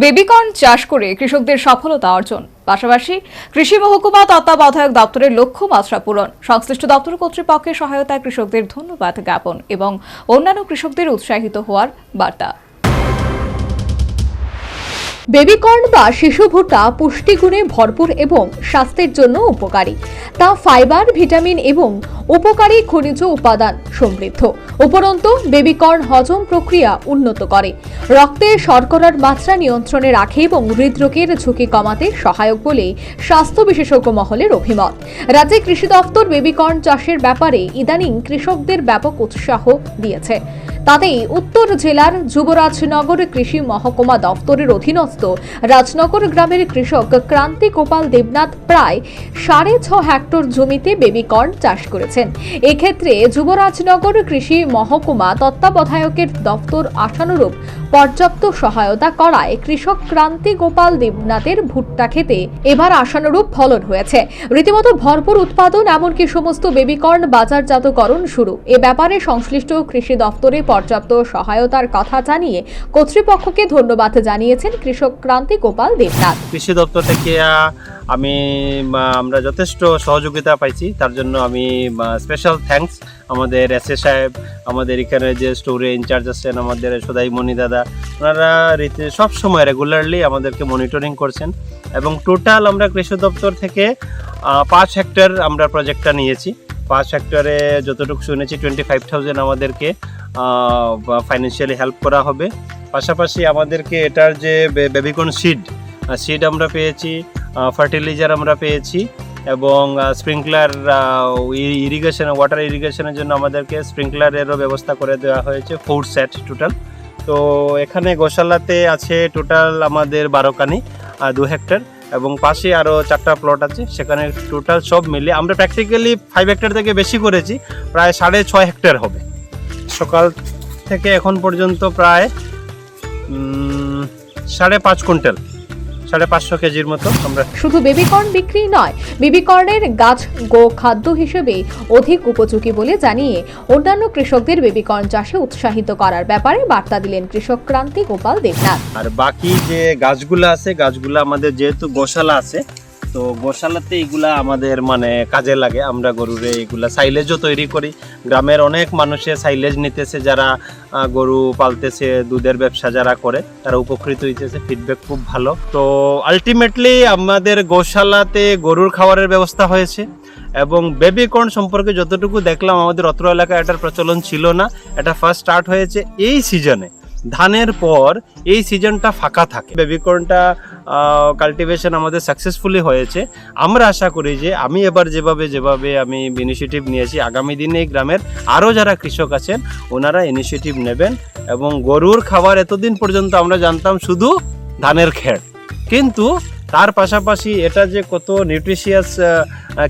Baby corn চাষ করে কৃষকদের সফলতা অর্জন। পাশাপাশি কৃষি মহকুমা তত্ত্বাবধায়ক দপ্তরের লক্ষ্যমাত্রা পূরণ। সংশ্লিষ্ট দপ্তর কর্তৃপক্ষের সহায়তায় কৃষকদের ধন্যবাদ জ্ঞাপন এবং অন্যান্য কৃষকদের উৎসাহিত হওয়ার বার্তা। বেবিকর্ন বা শিশু ভুট্টা পুষ্টিগুণে ভরপুর এবং স্বাস্থ্যের জন্য উপকারী। তা ফাইবার, ভিটামিন এবং উপকারী খনিজ উপাদান সমৃদ্ধ। উপরন্তু, বেবিকর্ন হজম প্রক্রিয়া উন্নত করে। রক্তে শর্করার মাত্রা নিয়ন্ত্রণে রাখে এবং হৃদরোগের ঝুঁকি কমাতে সহায়ক বলে স্বাস্থ্য বিশেষজ্ঞ মহলের অভিমত। রাজ্যে কৃষি দফতর বেবিকর্ন চাষের ব্যাপারে ইদানিং কৃষকদের ব্যাপক উৎসাহ দিয়েছে। তাতেই উত্তর জেলার যুবরাজনগর কৃষি মহকুমা দপ্তরের অধীনস্থ রাজনগর গ্রামের কৃষক ক্রান্তি গোপাল দেবনাথ প্রায় সাড়ে ছ হেক্টর জমিতে বেবিকর্ন চাষ করেছেন। এক্ষেত্রে যুবরাজনগর কৃষি মহকুমা তত্ত্বাবধায়কের দপ্তর আশানুরূপ পর্যাপ্ত সহায়তা করায় কৃষক ক্রান্তি গোপাল দেবনাথের ভুট্টা খেতে এবার আশানুরূপ ফলন হয়েছে। রীতিমতো ভরপুর উৎপাদন, এমনকি সমস্ত বেবিকর্ন বাজারজাতকরণ শুরু। এ ব্যাপারে সংশ্লিষ্ট কৃষি দপ্তরে পর্যাপ্ত সহায়তার কথা জানিয়ে কর্তৃপক্ষকে ধন্যবাদ জানিয়েছেন কৃষক ক্রান্তি গোপাল দেবনাথ। কৃষি দপ্তর থেকে আমি আমরা যথেষ্ট সহযোগিতা পাইছি। তার জন্য আমি স্পেশাল থ্যাঙ্কস আমাদের এস এ সাহেব, আমাদের এখানে যে স্টোরে ইনচার্জ আছেন, আমাদের সদাই মণি দাদা, ওনারা রীতি, সব সময় রেগুলারলি আমাদেরকে মনিটরিং করছেন এবং টোটাল আমরা কৃষি দপ্তর থেকে পাঁচ হেক্টর আমরা প্রজেক্টটা নিয়েছি। পাঁচ হেক্টরে যতটুকু শুনেছি টোয়েন্টি ফাইভ থাউজেন্ড আমাদেরকে ফাইন্যান্সিয়ালি হেল্প করা হবে। পাশাপাশি আমাদেরকে এটার যে বেবিকন সিড সিড আমরা পেয়েছি ফার্টিলাইজার আমরা পেয়েছি। এবং স্প্রিংকলার ইরিগেশন ওয়াটার ইরিগেশনের জন্য আমাদেরকে স্প্রিংকলারেরও ব্যবস্থা করে দেওয়া হয়েছে ফোর সেট টোটাল তো এখানে গোশালাতে আছে টোটাল আমাদের বারোকানি দু হেক্টর এবং পাশে আরও চারটা প্লট আছে, সেখানে টোটাল সব মিলে আমরা প্র্যাকটিক্যালি ফাইভ হেক্টর থেকে বেশি করেছি, প্রায় সাড়ে ছয় হেক্টর হবে। সকাল থেকে এখন পর্যন্ত প্রায় সাড়ে পাঁচ কুইন্টাল। সাড়ে পাঁচশো কেজির মতো আমরা শুধু বেবিকর্ন বিক্রি নয় বেবিকর্নের গাছ গো খাদ্য হিসেবে অধিক উপযোগী বলে জানিয়ে অন্যান্য কৃষকদের বেবিকর্ন চাষে উৎসাহিত করার ব্যাপারে বার্তা দিলেন কৃষক ক্রান্তি গোপাল দেবনাথ। আর বাকি যে গাছগুলো আছে গাছগুলো আমাদের যেহেতু গোশালা আছে তো গোশালাতে এগুলা আমাদের মানে কাজে লাগে। আমরা গরুরে এগুলা সাইলেজও তৈরি করি। গ্রামের অনেক মানুষে সাইলেজ নিতেছে, যারা গরু পালতেছে, দুধের ব্যবসা যারা করে, তারা উপকৃত হইতেছে ফিডব্যাক খুব ভালো। তো আলটিমেটলি আমাদের গোশালাতে গরুর খাবারের ব্যবস্থা হয়েছে এবং বেবি কর্ন সম্পর্কে যতটুকু দেখলাম, আমাদের অত্র এলাকায় এটার প্রচলন ছিল না। এটা ফার্স্ট স্টার্ট হয়েছে এই সিজনে ধানের পর এই সিজনটা ফাঁকা থাকে। বেবিকর্নটা কাল্টিভেশন আমাদের সাকসেসফুলি হয়েছে। আমরা আশা করি যে আমি এবার যেভাবে যেভাবে আমি ইনিশিয়েটিভ নিয়েছি, আগামী দিনে এই গ্রামের আরও যারা কৃষক আছেন, ওনারা ইনিশিয়েটিভ নেবেন এবং গরুর খাবার এতদিন পর্যন্ত আমরা জানতাম শুধু ধানের খেড়। কিন্তু তার পাশাপাশি এটা যে কত নিউট্রিশিয়াস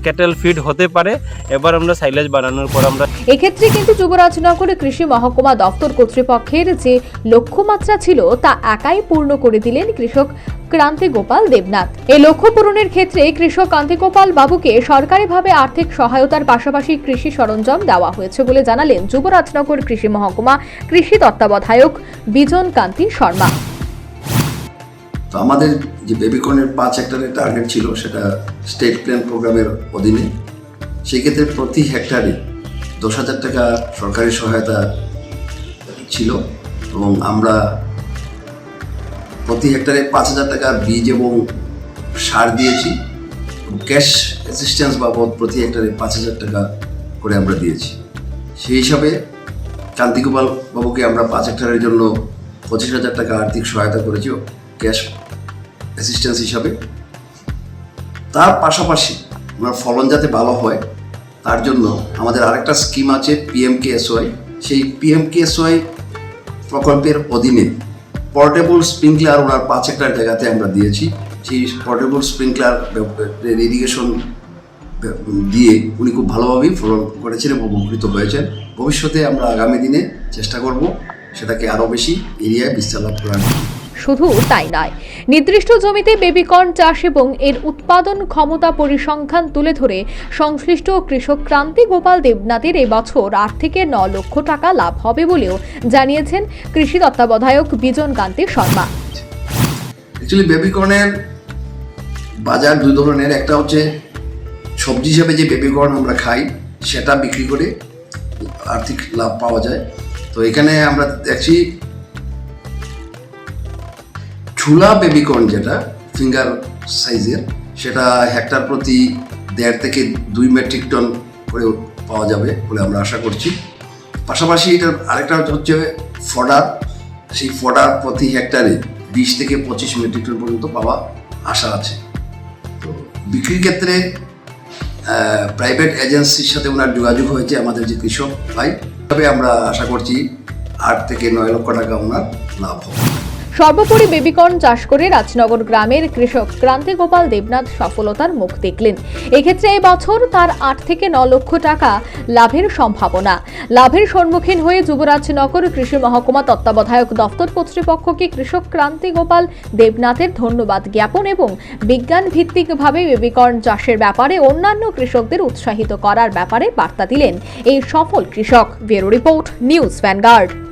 ক্যাটেল ফিড হতে পারে, এবার আমরা সাইলেজ বানানোর পর আমরা এক্ষেত্রে কিন্তু যুবরাজনগর কৃষি মহকুমা দপ্তর কর্তৃপক্ষের যে লক্ষ্যমাত্রা ছিল, তা একাই পূর্ণ করে দিলেন কৃষক ক্রান্তি গোপাল দেবনাথ। এই লক্ষ্য পূরণের ক্ষেত্রে কৃষক কান্তি গোপাল বাবুকে সরকারিভাবে আর্থিক সহায়তার পাশাপাশি কৃষি সরঞ্জাম দেওয়া হয়েছে বলে জানালেন যুবরাজনগর কৃষি মহকুমা কৃষি তত্ত্বাবধায়ক বিজন কান্তি শর্মা। তো আমাদের যে বেবিকর্নের পাঁচ হেক্টরের টার্গেট ছিল, সেটা স্টেট প্ল্যান প্রোগ্রামের অধীনে। সেই ক্ষেত্রে প্রতি হেক্টরে দশ হাজার টাকা সরকারি সহায়তা ছিল এবং আমরা প্রতি হেক্টরে পাঁচ হাজার টাকা বীজ এবং সার দিয়েছি। ক্যাশ অ্যাসিস্ট্যান্স বাবদ প্রতি হেক্টরে পাঁচ হাজার টাকা করে আমরা দিয়েছি। সেই হিসাবে কান্তিগোপাল বাবুকে আমরা পাঁচ হেক্টরের জন্য পঁচিশ হাজার টাকা আর্থিক সহায়তা করেছি। ক্যাশ অ্যাসিস্ট্যান্স হিসাবে। তার পাশাপাশি আমার ফলন যাতে ভালো হয়, তার জন্য আমাদের আরেকটা স্কিম আছে পিএমকেএসওয়াই সেই পিএমকেএসওয়াই প্রকল্পের অধীনে পোর্টেবল স্প্রিংকলার ওনার পাঁচ হেক্টর জায়গাতে আমরা দিয়েছি। সেই পোর্টেবল স্প্রিংকলার ইরিগেশন দিয়ে উনি খুব ভালোভাবেই ফলন করেছেন এবং উপকৃত হয়েছেন। ভবিষ্যতে আমরা আগামী দিনে চেষ্টা করব সেটাকে আরও বেশি এরিয়ায় বিস্তার লাভ করার। শুধু তাই নয়, নির্দিষ্ট জমিতে বেবিকর্ন চাষ এবং এর উৎপাদন ক্ষমতা পরিসংখ্যান তুলে ধরে সংশ্লিষ্ট কৃষক ক্রান্তি গোপাল দেবনাথের এবছর আট থেকে ন লক্ষ টাকা লাভ হবে বলেও জানিয়েছেন কৃষি তত্ত্বাবধায়ক বিজন কান্তি শর্মা। বেবিকর্নের বাজার দুই ধরনের, একটা হচ্ছে সবজি হিসেবে যে বেবিকর্ন আমরা খাই, সেটা বিক্রি করে আর্থিক লাভ পাওয়া যায়। তো এখানে আমরা দেখছি ঝুলা বেবিকর্ন যেটা ফিঙ্গার সাইজের সেটা হেক্টর প্রতি দেড় থেকে দুই মেট্রিক টন করে পাওয়া যাবে বলে আমরা আশা করছি। পাশাপাশি এটার আরেকটা হচ্ছে ফডার সেই ফডার প্রতি হেক্টরে বিশ থেকে পঁচিশ মেট্রিক টন পর্যন্ত পাওয়া আশা আছে। তো বিক্রির ক্ষেত্রে প্রাইভেট এজেন্সির সাথে ওনার যোগাযোগ হয়েছে আমাদের যে কৃষক ভাই। তবে আমরা আশা করছি আট থেকে নয় লক্ষ টাকা ওনার লাভ হবে। সর্বোপরি বেবিকর্ন চাষ করে রাজনগর গ্রামের কৃষক ক্রান্তি গোপাল দেবনাথ সফলতার মুখ দেখলেন। এক্ষেত্রে এই বছর তার আট থেকে ন লক্ষ টাকা লাভের সম্ভাবনা। লাভের সম্মুখীন হয়ে যুবরাজনগর কৃষি মহকুমা তত্ত্বাবধায়ক দপ্তর কর্তৃপক্ষকে কৃষক ক্রান্তি গোপাল দেবনাথের ধন্যবাদ জ্ঞাপন এবং বিজ্ঞান ভিত্তিকভাবে বেবিকর্ন চাষের ব্যাপারে অন্যান্য কৃষকদের উৎসাহিত করার ব্যাপারে বার্তা দিলেন এই সফল কৃষক। Bureau report, news Vanguard.